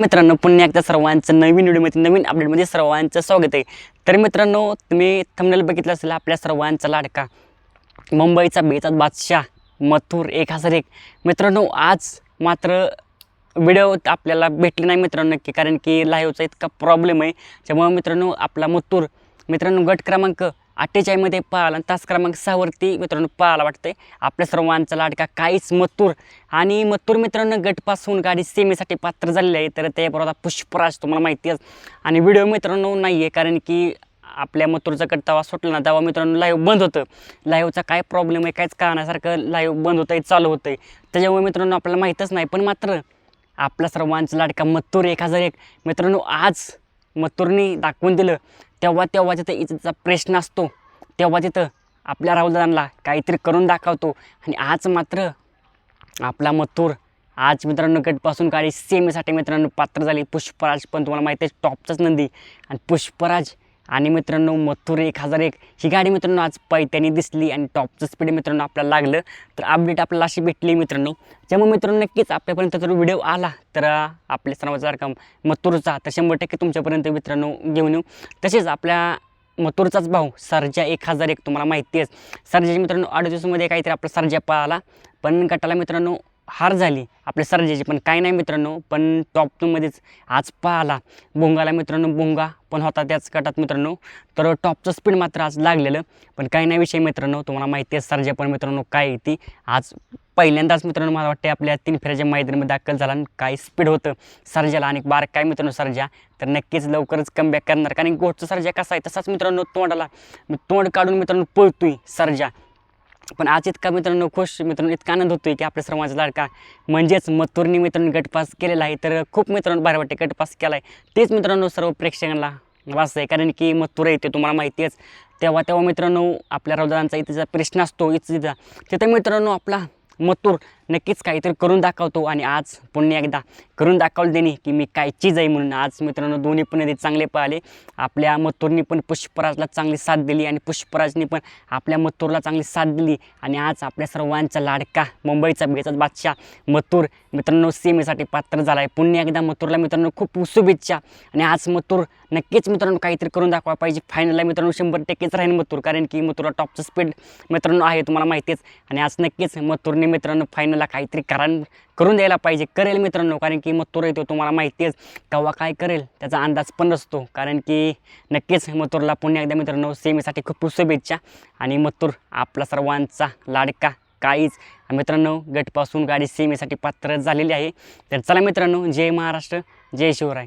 मित्रांनो पुन्हा एकदा सर्वांचं नवीन व्हिडिओमध्ये नवीन अपडेटमध्ये सर्वांचं स्वागत आहे. तर मित्रांनो तुम्ही थंबनेल बघितलं असेल आपल्या सर्वांचा लाडका मुंबईचा बेतात बादशाह मथुर एक हजार एक. मित्रांनो आज मात्र व्हिडिओ आपल्याला भेटले नाही मित्रांनो नक्की कारण की लाईव्हचा इतका प्रॉब्लेम आहे. त्यामुळे मित्रांनो आपला मथुर मित्रांनो गट क्रमांक अठ्ठेचाळीसमध्ये पळाला आणि तास क्रमांक सहावरती मित्रांनो पळाला वाटतंय. आपल्या सर्वांचा लाडका काहीच मथुर आणि मथुर मित्रांनो गटपासून गाडी सेमीसाठी पात्र झालेली आहे. तर त्याबरोबर आता पुष्पराज तुम्हाला माहिती आहे. आणि व्हिडिओ मित्रांनो नाही आहे कारण की आपल्या मथुरचा गट तवा सुटला ना तेव्हा मित्रांनो लाईव्ह बंद होतं. लाईव्हचा काय प्रॉब्लेम आहे काहीच कारणासारखं लाईव्ह बंद होतं आहे चालू होतं आहे त्याच्यामुळे मित्रांनो आपल्याला माहीतच नाही. पण मात्र आपला सर्वांचा लाडका मत्तूर एक हजार एक. मित्रांनो आज मत्तूरनी दाखवून दिलं. तेव्हा तेव्हा तिथं इथचा प्रश्न असतो तेव्हा तिथं आपल्या राहुलदादांना काहीतरी करून दाखवतो. आणि आज मात्र आपला मथुर आज मित्रांनो गटपासून गाडी सेमीसाठी मित्रांनो पात्र झाली. पुष्पराज पण तुम्हाला माहिती आहे टॉपचाच नंदी. आणि पुष्पराज आणि मित्रांनो मथुर एक हजार एक. ही गाडी मित्रांनो आज पैत्यानी दिसली आणि टॉपचं स्पीड मित्रांनो आपल्याला लागलं. तर अपडेट आपल्याला अशी भेटली मित्रांनो. त्यामुळे मित्रांनो नक्कीच आपल्यापर्यंत जर व्हिडिओ आला तर आपल्या सर्वांचा रक्कम मथुरचा तर शंभर टक्के तुमच्यापर्यंत मित्रांनो घेऊन येऊ. तसेच आपल्या मथुरचाच भाऊ सर्जा एक हजार एक तुम्हाला माहिती आहे. सर्जाच्या मित्रांनो अडतीसमध्ये काहीतरी आपला सर्जा पळाला. पण गटाला मित्रांनो हार झाली आपल्या सरजाची. पण काय नाही मित्रांनो पण टॉप टूमध्येच आज पाहला. बोंगाला मित्रांनो बोंगा पण होता त्याच गटात मित्रांनो. तर टॉपचं स्पीड मात्र आज लागलेलं. पण काही नाही विषय मित्रांनो तुम्हाला माहिती आहे सरजा पण मित्रांनो काय आहे ती. आज पहिल्यांदाच मित्रांनो मला वाटते आपल्या तीन फेऱ्याच्या मैदानामध्ये दाखल झाला आणि काय स्पीड होतं. सर्जाला आणि बार काय मित्रांनो सर्जा. तर नक्कीच लवकरच कमबॅक करणार. कारण गोटचा सर्जा कसा आहे तसाच मित्रांनो तोंडाला. तोंड काढून मित्रांनो पळतोय सर्जा. पण आज इतका मित्रांनो खुश मित्रांनो इतका आनंद होतोय की आपल्या सर्वांचा लाडका. म्हणजेच मथुरनी मित्रांनो गटपास केलेला आहे तर खूप मित्रांनो बाहेर वाटते गटपास केला आहे तेच मित्रांनो सर्व प्रेक्षकांना वास आहे कारण की मथुर येते तुम्हाला माहिती आहेच. तेव्हा तेव्हा मित्रांनो आपल्या रौदांचा इथेचा प्रश्न असतो इथं तिथं मित्रांनो आपला मथुर नक्कीच काहीतरी करून दाखवतो आणि आज पुन्हा एकदा करून दाखवलं त्यांनी की मी काय चीज आहे म्हणून. आज मित्रांनो दोन्ही पण ते चांगले पळाले आपल्या मथुरनी पण पुष्पराजला चांगली साथ दिली आणि पुष्पराजने पण आपल्या मथुरला चांगली साथ दिली. आणि आज आपल्या सर्वांचा लाडका मुंबईचा बेचाच बादशाह मथुर मित्रांनो सीमेसाठी पात्र झाला आहे पुन्हा एकदा मथुरला मित्रांनो खूप शुभेच्छा. आणि आज मथुर नक्कीच मित्रांनो काहीतरी करून दाखवा पाहिजे. फायनलला मित्रांनो शंभर टक्केच राहील मथुर. कारण की मथुरला टॉपचं स्पीड मित्रांनो आहे तुम्हाला माहितीच. आणि आज नक्कीच मथुरने मित्रांनो फायनल आपल्याला काहीतरी कारण करून द्यायला पाहिजे. करेल मित्रांनो कारण की मथुर येतो तुम्हाला माहिती आहेच केव्हा काय करेल त्याचा अंदाज पण नसतो. कारण की नक्कीच मथुरला पुन्हा एकदा मित्रांनो सेमीसाठी खूप खूप शुभेच्छा. आणि मथुर आपला सर्वांचा लाडका काहीच. मित्रांनो गटपासून गाडी सेमीसाठी पात्र झालेली आहे. तर चला मित्रांनो जय महाराष्ट्र जय शिवराय.